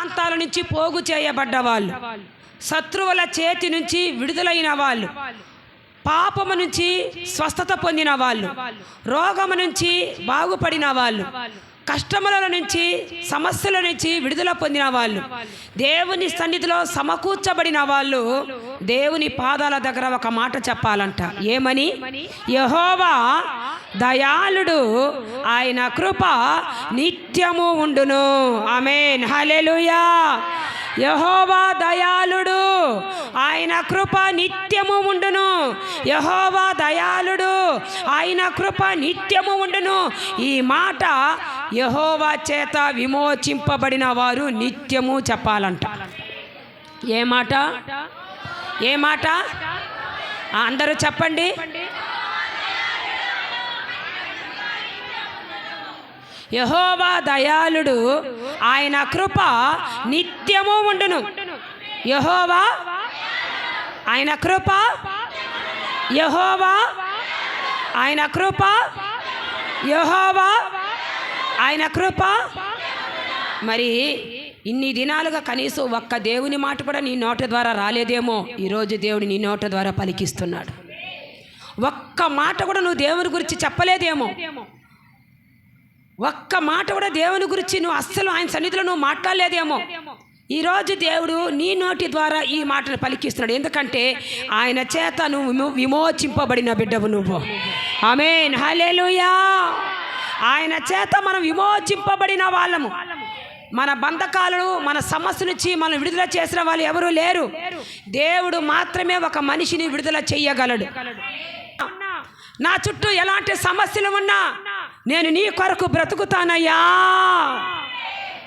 ప్రాంతాల నుంచి పోగు చేయబడ్డ వాళ్ళు శత్రువుల చేతి నుంచి విడుదలైన వాళ్ళు. పాపము నుంచి స్వస్థత పొందిన వాళ్ళు. రోగము నుంచి బాగుపడిన వాళ్ళు. కష్టముల నుంచి సమస్యల నుంచి విడుదల పొందిన వాళ్ళు. దేవుని సన్నిధిలో సమకూర్చబడిన వాళ్ళు దేవుని పాదాల దగ్గర ఒక మాట చెప్పాలంట. ఏమని? యహోవా దయాళుడు ఆయన కృప నిత్యము ఉండును. ఆమెన్. హలెలుయా యహోవా దయాళుడు ఆయన కృప నిత్యము ఉండును. యహోవా దయాళుడు ఆయన కృప నిత్యము ఉండును. ఈ మాట యహోవా చేత విమోచింపబడిన వారు నిత్యము చెప్పాలంట. ఏ మాట? ఏ మాట? అందరూ చెప్పండి. యహోవా దయాళుడు ఆయన కృప నిత్యము ఉండును. యహోవా? ఆయన కృప? యహోవా? ఆయన కృప? యహోవా? ఆయన కృప? మరి ఇన్ని దినాలుగా కనీసం ఒక్క దేవుని మాట కూడా నీ నోట ద్వారా రాలేదేమో? ఈరోజు దేవుడు నీ నోట ద్వారా పలికిస్తున్నాడు. ఒక్క మాట కూడా నువ్వు దేవుని గురించి చెప్పలేదేమో? ఒక్క మాట కూడా దేవుని గురించి నువ్వు అస్సలు ఆయన సన్నిధిలో నువ్వు మాట్లాడలేదేమో? ఈరోజు దేవుడు నీ నోటి ద్వారా ఈ మాటను పలికిస్తున్నాడు. ఎందుకంటే ఆయన చేత నువ్వు విమో- విమోచింపబడిన బిడ్డవు నువ్వు. ఆమెన్. హల్లెలూయా. ఆయన చేత మనం విమోచింపబడిన వాళ్ళము. మన బంధకాలను మన సమస్య నుంచి మనం విడుదల చేసిన వాళ్ళు ఎవరూ లేరు. దేవుడు మాత్రమే ఒక మనిషిని విడుదల చెయ్యగలడు నా చుట్టూ ఎలాంటి సమస్యలు ఉన్నా నేను నీ కొరకు బ్రతుకుతానయ్యా.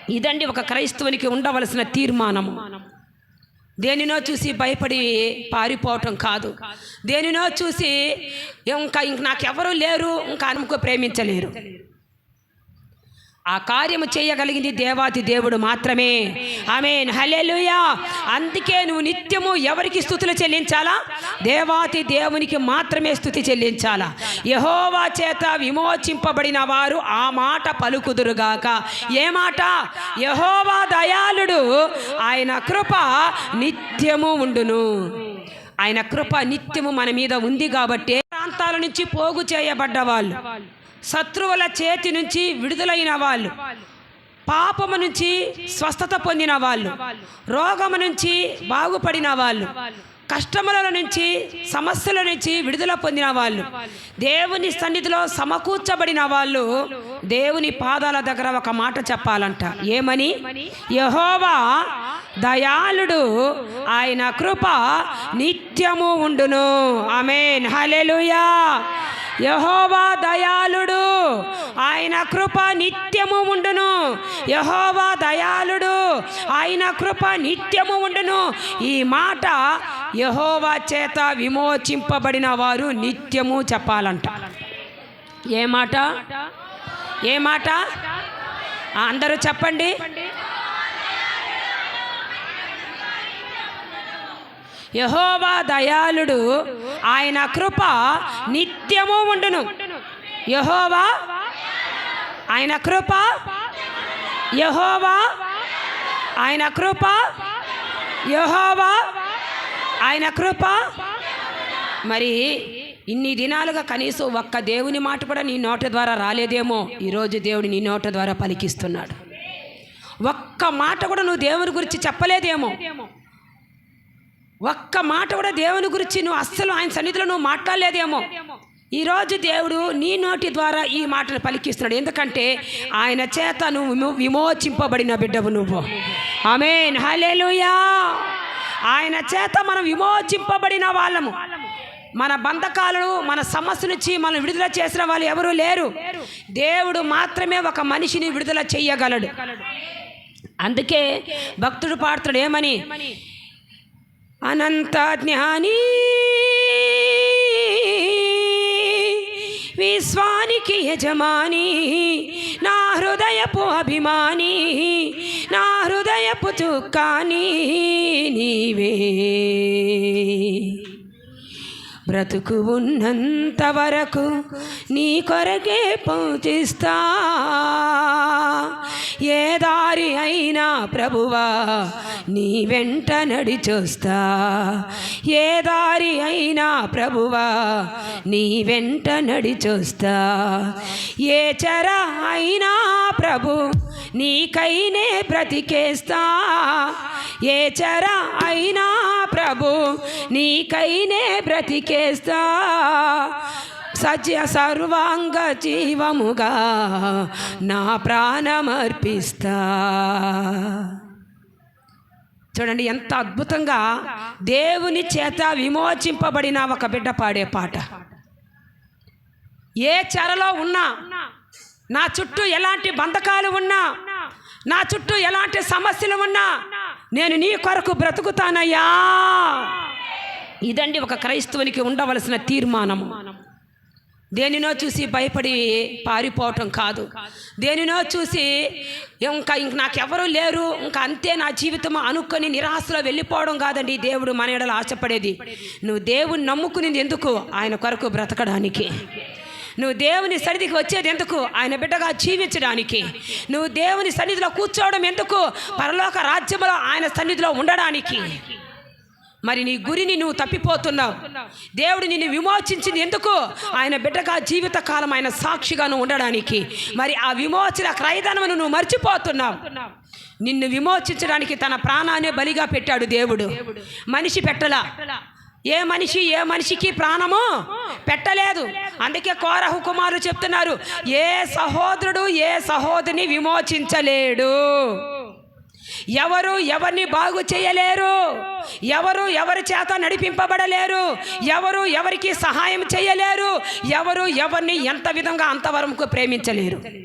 ఇదండి ఒక క్రైస్తవునికి ఉండవలసిన తీర్మానము. దేనినో చూసి భయపడి పారిపోవటం కాదు. దేనినో చూసి ఇంకా ఇంక నాకెవరూ లేరు ఇంకా అనుకో ప్రేమించలేరు. ఆ కార్యము చేయగలిగింది దేవాతి దేవుడు మాత్రమే. ఆమెన్. హలెలుయా అందుకే నువ్వు నిత్యము ఎవరికి స్థుతులు చెల్లించాలా? దేవాతి దేవునికి మాత్రమే స్థుతి చెల్లించాలా? యహోవా చేత విమోచింపబడిన వారు ఆ మాట పలుకుదురుగాక. ఏ మాట? యహోవా దయాళుడు. ఆయన కృప నిత్యము ఉండును. ఆయన కృప నిత్యము మన మీద ఉంది కాబట్టి ప్రాంతాల నుంచి పోగు చేయబడ్డ వాళ్ళు శత్రువుల చేతి నుంచి విడుదలైన వాళ్ళు. పాపము నుంచి స్వస్థత పొందిన వాళ్ళు. రోగము నుంచి బాగుపడిన వాళ్ళు. కష్టముల నుంచి సమస్యల నుంచి విడుదల పొందిన వాళ్ళు. దేవుని సన్నిధిలో సమకూర్చబడిన వాళ్ళు దేవుని పాదాల దగ్గర ఒక మాట చెప్పాలంట. ఏమని? యహోవా దయాళుడు ఆయన కృప నిత్యము ఉండును. ఆమెన్. హలెలుయా యహోవా దయాళుడు. ఆయన కృప నిత్యము ఉండును. యహోవా దయాళుడు. ఆయన కృప నిత్యము ఉండును. ఈ మాట యహోవా చేత విమోచింపబడిన వారు నిత్యము చెప్పాలంట. ఏ మాట? ఏ మాట? అందరూ చెప్పండి. యహోవా దయాళుడు ఆయన కృప నిత్యము ఉండును. యహోవా ఆయన కృప యహోవా ఆయన కృప యహోవా ఆయన కృప. మరి ఇన్ని దినాలుగా కనీసం ఒక్క దేవుని మాట కూడా నీ నోట ద్వారా రాలేదేమో? ఈరోజు దేవుడు నీ నోట ద్వారా పలికిస్తున్నాడు. ఒక్క మాట కూడా నువ్వు దేవుని గురించి చెప్పలేదేమో? ఒక్క మాట కూడా దేవుని గురించి నువ్వు అస్సలు ఆయన సన్నిధిలో నువ్వు మాట్లాడలేదేమో. ఈరోజు దేవుడు నీ నోటి ద్వారా ఈ మాటను పలికిస్తున్నాడు. ఎందుకంటే ఆయన చేత నువ్వు విమో- విమోచింపబడిన బిడ్డవు నువ్వు. ఆమెన్. హల్లెలూయా. ఆయన చేత మనం విమోచింపబడిన వాళ్ళము. మన బంధకాలను మన సమస్య నుంచి మనం విడుదల చేసిన వాళ్ళు ఎవరూ లేరు. దేవుడు మాత్రమే ఒక మనిషిని విడుదల చెయ్యగలడు అందుకే భక్తుడు పాడుతాడు ఏమని? అనంత జ్ఞాని విశ్వానికి యజమాని నా హృదయపు అభిమాని నా హృదయపు చుక్కాని నీవే. బ్రతుకు ఉన్నంత వరకు నీ కొరకే పూజిస్తా. ఏ దారి అయినా ప్రభువా నీ వెంట నడిచొస్తా. ఏ దారి అయినా ప్రభువా నీ వెంట నడిచొస్తా. ఏ చర అయినా ప్రభు నీకైనే బ్రతికేస్తా. ఏ చర అయినా ప్రభు నీకైనే బ్రతికేస్తా. సత్య సర్వాంగ జీవముగా నా ప్రాణమర్పిస్తా. చూడండి ఎంత అద్భుతంగా దేవుని చేత విమోచింపబడిన ఒక బిడ్డ పాడే పాట. ఏ చెరలో ఉన్నా నా చుట్టూ ఎలాంటి బంధకాలు ఉన్నా నా చుట్టూ ఎలాంటి సమస్యలు ఉన్నా నేను నీ కొరకు బ్రతుకుతానయ్యా. ఇదండి ఒక క్రైస్తవునికి ఉండవలసిన తీర్మానము. దేనినో చూసి భయపడి పారిపోవటం కాదు. దేనినో చూసి ఇంకా ఇంక నాకెవరూ లేరు ఇంకా అంతే నా జీవితం అనుకొని నిరాశలో వెళ్ళిపోవడం కాదండి దేవుడు మన ఎడలు ఆశపడేది. నువ్వు దేవుని నమ్ముకునేది ఎందుకు? ఆయన కొరకు బ్రతకడానికి. నువ్వు దేవుని సన్నిధికి వచ్చేది ఎందుకు? ఆయన బిడ్డగా జీవించడానికి. నువ్వు దేవుని సన్నిధిలో కూర్చోవడం ఎందుకు? పరలోక రాజ్యంలో ఆయన సన్నిధిలో ఉండడానికి. మరి నీ గురిని నువ్వు తప్పిపోతున్నావు. దేవుడు నిన్ను విమోచించింది ఎందుకు? ఆయన బిడ్డగా జీవిత కాలం ఆయన సాక్షిగా నువ్వు ఉండడానికి. మరి ఆ విమోచన క్రయధనమును నువ్వు మర్చిపోతున్నావు. నిన్ను విమోచించడానికి తన ప్రాణాన్ని బలిగా పెట్టాడు దేవుడు. మనిషి పెట్టలా? ఏ మనిషి ఏ మనిషికి ప్రాణము? పెట్టలేదు. అందుకే కోరహు కుమారు చెప్తున్నారు ఏ సహోదరుడు ఏ సహోదరిని విమోచించలేడు. ఎవరు ఎవరిని బాగు చేయలేరు? ఎవరు ఎవరి చేత నడిపింపబడలేరు? ఎవరు ఎవరికి సహాయం చేయలేరు? ఎవరు ఎవరిని ఎంత విధంగా అంతవరకు ప్రేమించలేరు?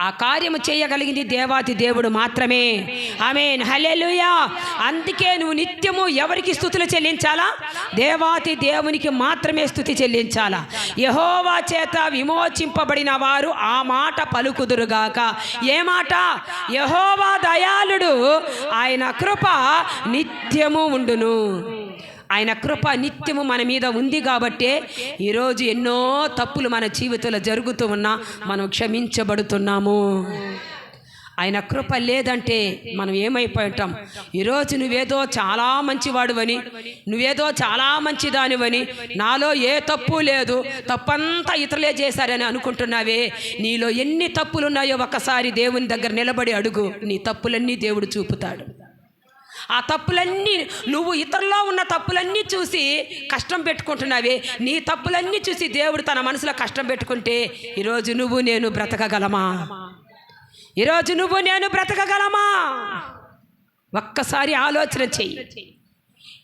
ఆ కార్యము చేయగలిగింది దేవాతి దేవుడు మాత్రమే. ఆమెన్. హలెలుయా అందుకే నువ్వు నిత్యము ఎవరికి స్థుతులు చెల్లించాలా? దేవాతి దేవునికి మాత్రమే స్థుతి చెల్లించాలా? యహోవా చేత విమోచింపబడిన వారు ఆ మాట పలుకుదురుగాక. ఏ మాట? యహోవా దయాళుడు. ఆయన కృప నిత్యము ఉండును. ఆయన కృప నిత్యము మన మీద ఉంది కాబట్టే ఈరోజు ఎన్నో తప్పులు మన జీవితంలో జరుగుతూ ఉన్నా మనం క్షమించబడుతున్నాము. ఆయన కృప లేదంటే మనం ఏమైపోయి ఉంటాం ఈరోజు నువ్వేదో చాలా మంచివాడువని నువ్వేదో చాలా మంచిదానివని నాలో ఏ తప్పు లేదు తప్పంతా ఇతరులే చేశారని అనుకుంటున్నావే. నీలో ఎన్ని తప్పులు ఉన్నాయో ఒకసారి దేవుని దగ్గర నిలబడి అడుగు. నీ తప్పులన్నీ దేవుడు చూపుతాడు. ఆ తప్పులన్నీ నువ్వు ఇతరులో ఉన్న తప్పులన్నీ చూసి కష్టం పెట్టుకుంటున్నావే. నీ తప్పులన్నీ చూసి దేవుడు తన మనసులో కష్టం పెట్టుకుంటే ఈరోజు నువ్వు నేను బ్రతకగలమా? ఈరోజు నువ్వు నేను బ్రతకగలమా? ఒక్కసారి ఆలోచన చెయ్యి.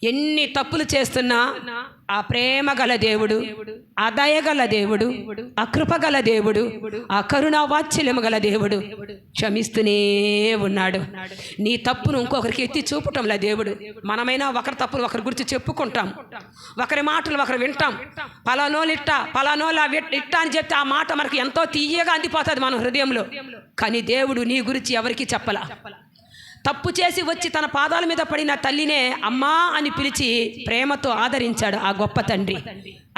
ఎన్ని తప్పులు చేస్తున్నా ఆ ప్రేమ గల దేవుడు ఆ దేవుడు ఆ దేవుడు ఆ కరుణా వాత్సల్యము గల దేవుడు క్షమిస్తూనే ఉన్నాడు. నీ తప్పును ఇంకొకరికి ఎత్తి చూపటంలా దేవుడు. మనమైనా ఒకరి తప్పులు ఒకరి గురించి చెప్పుకుంటాం. ఒకరి మాటలు ఒకరు వింటాం. పలానోళ్ళు ఇట్టా ఇట్ట అని చెప్తే ఆ మాట మనకి ఎంతో తీయగా అందిపోతుంది మన హృదయంలో. కానీ దేవుడు నీ గురించి ఎవరికి చెప్పలా. తప్పు చేసి వచ్చి తన పాదాల మీద పడిన తల్లినే అమ్మా అని పిలిచి ప్రేమతో ఆదరించాడు ఆ గొప్ప తండ్రి.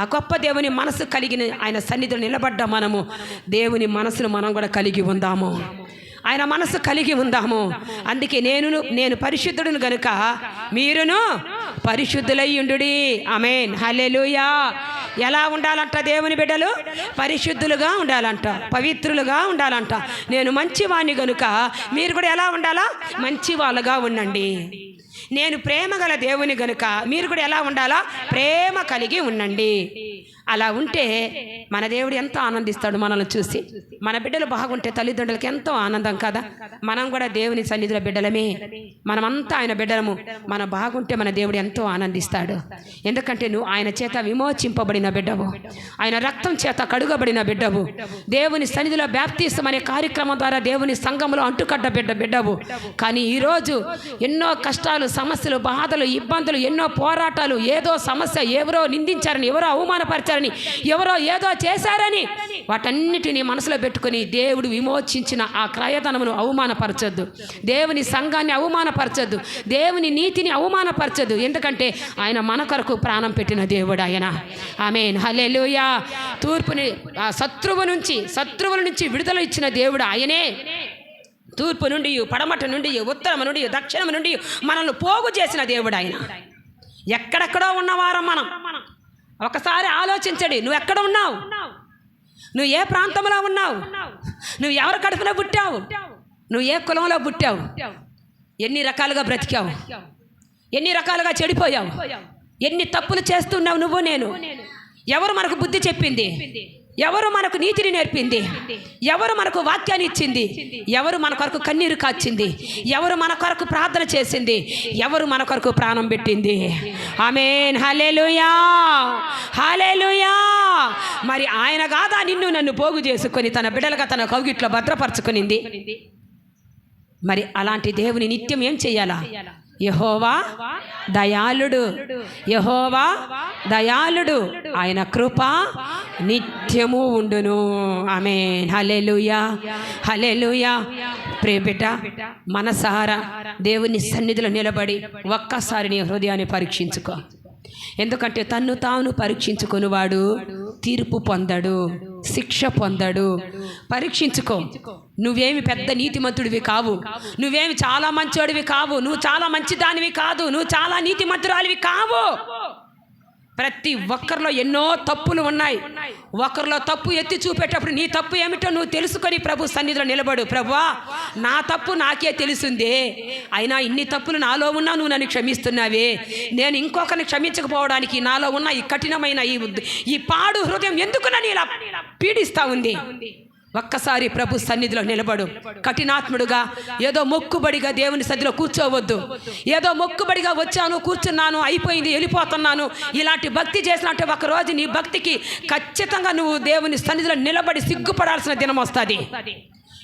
ఆ గొప్ప దేవుని మనసు కలిగిన ఆయన సన్నిధిలో నిలబడ్డ మనము దేవుని మనసును మనం కూడా కలిగి ఉందాము. ఆయన మనసు కలిగి ఉందాము. అందుకే నేను నేను పరిశుద్ధుడును గనుక మీరును పరిశుద్ధులయ్యుండుడి. అమేన్ హలెలుయా ఎలా ఉండాలంట దేవుని బిడ్డలు? పరిశుద్ధులుగా ఉండాలంట పవిత్రులుగా ఉండాలంట. నేను మంచివాణ్ణి గనుక మీరు కూడా ఎలా ఉండాలా? మంచి వాళ్ళుగా ఉండండి. నేను ప్రేమ గల దేవుని గనుక మీరు కూడా ఎలా ఉండాలా? ప్రేమ కలిగి ఉండండి. అలా ఉంటే మన దేవుడు ఎంతో ఆనందిస్తాడు మనల్ని చూసి. మన బిడ్డలు బాగుంటే తల్లిదండ్రులకి ఎంతో ఆనందం కదా. మనం కూడా దేవుని సన్నిధిలో బిడ్డలమే. మనమంతా ఆయన బిడ్డలము. మన బాగుంటే మన దేవుడు ఎంతో ఆనందిస్తాడు. ఎందుకంటే నువ్వు ఆయన చేత విమోచింపబడిన బిడ్డవు. ఆయన రక్తం చేత కడుగబడిన బిడ్డవు. దేవుని సన్నిధిలో బ్యాప్తీసం అనే కార్యక్రమం ద్వారా దేవుని సంఘంలో అంటుకడ్డ బిడ్డ బిడ్డవు. కానీ ఈరోజు ఎన్నో కష్టాలు సమస్యలు బాధలు ఇబ్బందులు ఎన్నో పోరాటాలు ఏదో సమస్య ఎవరో నిందించారని ఎవరో అవమానపరిచారని పడ్డారని ఎవరో ఏదో చేశారని వాటన్నిటిని మనసులో పెట్టుకొని దేవుడు విమోచించిన ఆ క్రయధనమును అవమానపరచొద్దు. దేవుని సంఘాన్ని అవమానపరచొద్దు. దేవుని నీతిని అవమానపరచొద్దు. ఎందుకంటే ఆయన మన కొరకు ప్రాణం పెట్టిన దేవుడు ఆయన. ఆమె హలెలుయా తూర్పుని ఆ శత్రువు నుంచి శత్రువుల నుంచి విడుదల ఇచ్చిన దేవుడు ఆయనే. తూర్పు నుండి పడమట నుండి ఉత్తరం నుండి దక్షిణం నుండి మనల్ని పోగు చేసిన దేవుడు ఆయన. ఎక్కడెక్కడో ఉన్నవారం మనం. ఒకసారి ఆలోచించండి నువ్వు ఎక్కడ ఉన్నావు? నువ్వు ఏ ప్రాంతంలో ఉన్నావు? నువ్వు ఎవరి కడుపులో పుట్టావు? నువ్వు ఏ కులంలో పుట్టావు? ఎన్ని రకాలుగా బ్రతికావు? ఎన్ని రకాలుగా చెడిపోయావు? ఎన్ని తప్పులు చేస్తున్నావు నువ్వు నేను? ఎవరు మనకు బుద్ధి చెప్పింది? ఎవరు మనకు నీతిని నేర్పింది? ఎవరు మనకు వాక్యాన్ని ఇచ్చింది? ఎవరు మన కొరకు కన్నీరు కాచింది? ఎవరు మన కొరకు ప్రార్థన చేసింది? ఎవరు మన కొరకు ప్రాణం పెట్టింది? ఆమెన్. హలేలుయా హలేలుయా మరి ఆయన కాదా నిన్ను నన్ను పోగు చేసుకొని తన బిడ్డలుగా తన కౌగిట్లో భద్రపరచుకునింది. మరి అలాంటి దేవుని నిత్యం ఏం చెయ్యాలా యహోవా దయాళుడు. యహోవా దయాళుడు. ఆయన కృప నిత్యము ఉండును. ఆమె హలెలుయా హలెలుయా ప్రేబిట మనసారా దేవుని సన్నిధిలో నిలబడి ఒక్కసారి నీ హృదయాన్ని పరీక్షించుకో. ఎందుకంటే తన్ను తాను పరీక్షించుకొనివాడు. తీర్పు పొందడు శిక్ష పొందడు. పరీక్షించుకో. నువ్వేమి పెద్ద నీతిమంతుడివి కావు. నువ్వేమి చాలా మంచివాడివి కావు. నువ్వు చాలా మంచి దానివి కాదు. నువ్వు చాలా నీతిమంతురాలివి కావు. ప్రతి ఒక్కరిలో ఎన్నో తప్పులు ఉన్నాయి. ఒకరిలో తప్పు ఎత్తి చూపేటప్పుడు నీ తప్పు ఏమిటో నువ్వు తెలుసుకొని ప్రభు సన్నిధిలో నిలబడు. ప్రభువా నా తప్పు నాకే తెలిసిందే. అయినా ఇన్ని తప్పులు నాలో ఉన్నా నువ్వు నన్ను క్షమిస్తున్నావే. నేను ఇంకొకరిని క్షమించకపోవడానికి నాలో ఉన్న ఈ కఠినమైన ఈ ఈ పాడు హృదయం ఎందుకు నన్ను ఇలా పీడిస్తూ ఉంది? ఒక్కసారి ప్రభు సన్నిధిలో నిలబడు. కఠినాత్ముడుగా ఏదో మొక్కుబడిగా దేవుని సన్నిధిలో కూర్చోవద్దు. ఏదో మొక్కుబడిగా వచ్చాను కూర్చున్నాను అయిపోయింది వెళ్ళిపోతున్నాను. ఇలాంటి భక్తి చేసినట్టు ఒక రోజు నీ భక్తికి ఖచ్చితంగా నువ్వు దేవుని సన్నిధిలో నిలబడి సిగ్గుపడాల్సిన దినం వస్తుంది.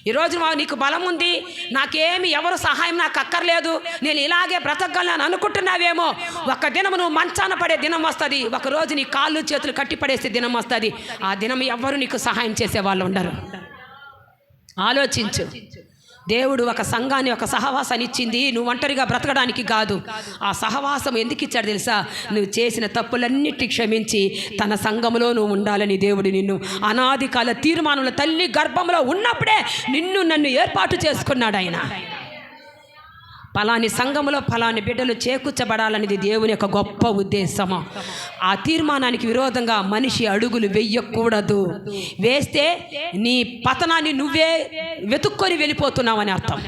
ఈ రోజు మా నీకు బలం ఉంది. నాకేమి ఎవరు సహాయం నాకు అక్కర్లేదు. నేను ఇలాగే బ్రతకగలను అనుకుంటున్నావేమో. ఒక దినం నువ్వు మంచాన పడే దినం వస్తుంది. ఒక రోజు నీ కాళ్ళు చేతులు కట్టి పడేసే దినం వస్తుంది. ఆ దినం ఎవ్వరు నీకు సహాయం చేసే వాళ్ళు ఉండరు. ఆలోచించు. దేవుడు ఒక సంఘాన్ని ఒక సహవాసాన్ని ఇచ్చింది నువ్వు ఒంటరిగా బ్రతకడానికి కాదు. ఆ సహవాసం ఎందుకు ఇచ్చాడు తెలుసా? నువ్వు చేసిన తప్పులన్నిటి క్షమించి తన సంఘములో నువ్వు ఉండాలని దేవుడు నిన్ను అనాది కాల తీర్మానంలో తల్లి గర్భంలో ఉన్నప్పుడే నిన్ను నన్ను ఏర్పాటు చేసుకున్నాడు ఆయన. పలాని సంఘములో పలాని బిడ్డలు చేకూర్చబడాలనేది దేవుని యొక్క గొప్ప ఉద్దేశము. ఆ తీర్మానానికి విరోధంగా మనిషి అడుగులు వెయ్యకూడదు వేస్తే నీ పతనాన్ని నువ్వే వెతుక్కొని వెళ్ళిపోతున్నావని అర్థం.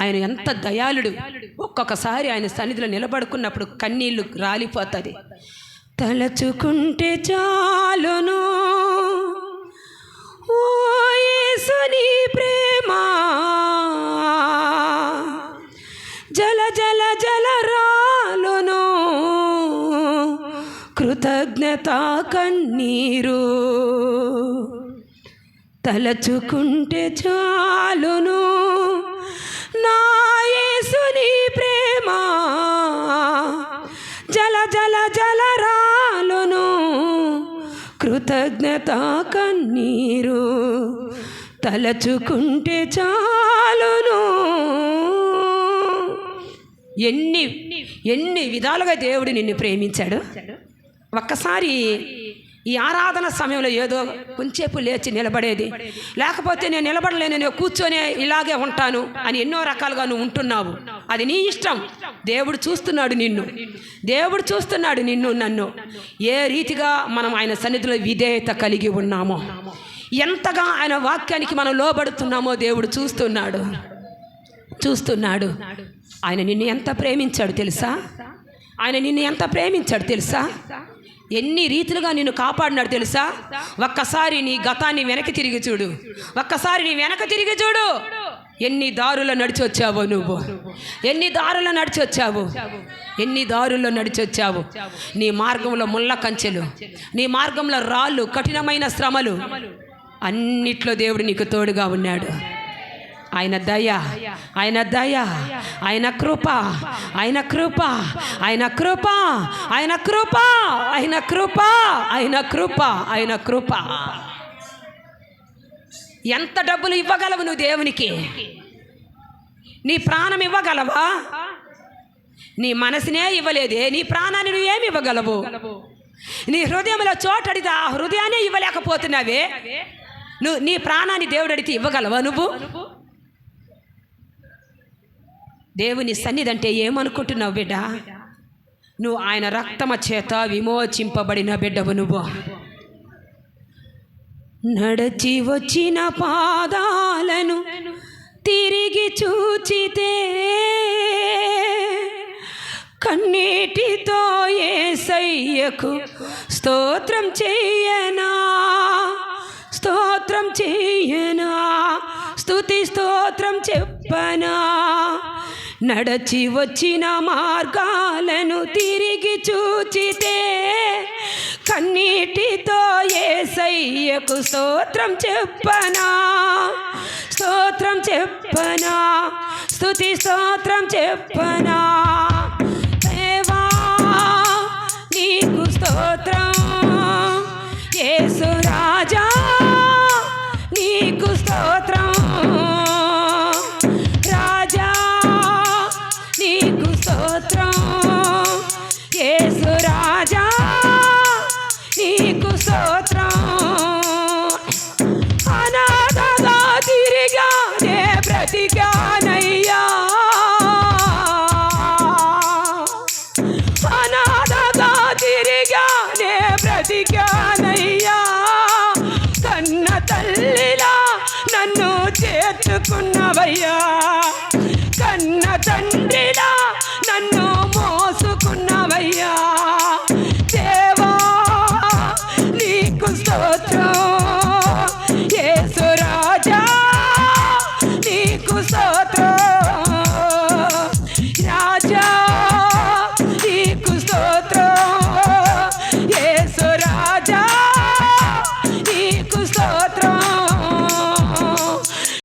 ఆయన ఎంత దయాళుడు. ఒక్కొక్కసారి ఆయన సన్నిధిలో నిలబడుకున్నప్పుడు కన్నీళ్ళు రాలిపోతుంది తలచుకుంటే చాలును. ఓ యేసుని ప్రేమ కృతజ్ఞత కన్నీరు. తలచుకుంటే చాలును నాయసుని ప్రేమ. జల జల జలరాలును కృతజ్ఞత కన్నీరు. తలచుకుంటే చాలును. ఎన్ని ఎన్ని విధాలుగా దేవుడు నిన్ను ప్రేమించాడు? ఒక్కసారి ఈ ఆరాధన సమయంలో ఏదో కొంచెంసేపు లేచి నిలబడేది. లేకపోతే నేను నిలబడలేను నేను కూర్చొని ఇలాగే ఉంటాను అని ఎన్నో రకాలుగా నువ్వు ఉంటున్నావు. అది నీ ఇష్టం. దేవుడు చూస్తున్నాడు నిన్ను. దేవుడు చూస్తున్నాడు నిన్ను నన్ను. ఏ రీతిగా మనం ఆయన సన్నిధిలో విధేయత కలిగి ఉన్నామో. ఎంతగా ఆయన వాక్యానికి మనం లోబడుతున్నామో దేవుడు చూస్తున్నాడు. చూస్తున్నాడు. ఆయన నిన్ను ఎంత ప్రేమించాడు తెలుసా? ఆయన నిన్ను ఎంత ప్రేమించాడు తెలుసా? ఎన్ని రీతిలుగా నిన్ను కాపాడినాడు తెలుసా? ఒక్కసారి నీ గతాన్ని వెనక్కి తిరిగి చూడు. ఒక్కసారి నీ వెనక తిరిగి చూడు. ఎన్ని దారుల్లో నడిచి వచ్చావో నువ్వు. ఎన్ని దారుల్లో నడిచి వచ్చావు ఎన్ని దారుల్లో నడిచి వచ్చావు నీ మార్గంలో ముళ్ళ కంచెలు. నీ మార్గంలో రాళ్ళు కఠినమైన శ్రమలు. అన్నిట్లో దేవుడు నీకు తోడుగా ఉన్నాడు. ఆయన దయ ఆయన దయ ఆయన కృప ఆయన కృప ఆయన కృప ఆయన కృప ఆయన కృప ఆయన కృప ఆయన కృప. ఎంత డబ్బులు ఇవ్వగలవు నువ్వు దేవునికి? నీ ప్రాణం ఇవ్వగలవా? నీ మనసునే ఇవ్వలేదే నీ ప్రాణాన్ని నువ్వు ఏమి ఇవ్వగలవు? నీ హృదయంలో చోటు అడిగితే ఆ హృదయాన్ని ఇవ్వలేకపోతున్నావే. నువ్వు నీ ప్రాణాన్ని దేవుడు అడిగితే ఇవ్వగలవా నువ్వు? దేవుని సన్నిధి అంటే ఏమనుకుంటున్నావు బిడ్డ? నువ్వు ఆయన రక్తమ చేత విమోచింపబడిన బిడ్డవు నువ్వు. నడచి వచ్చిన పాదాలను తిరిగి చూచితే కన్నీటితో ఏసయ్యకు స్తోత్రం చెయ్యనా స్తోత్రం చెయ్యనా స్తుతి స్తోత్రం చెప్పనా? నడచి వచ్చిన మార్గాలను తిరిగి చూచితే కన్నీటితో ఏసయ్యకు స్తోత్రం చెప్పనా? స్తోత్రం చెప్పనా? స్థుతి స్తోత్రం చెప్పనా? దేవా నీకు స్తోత్రం. యేసు నన్ను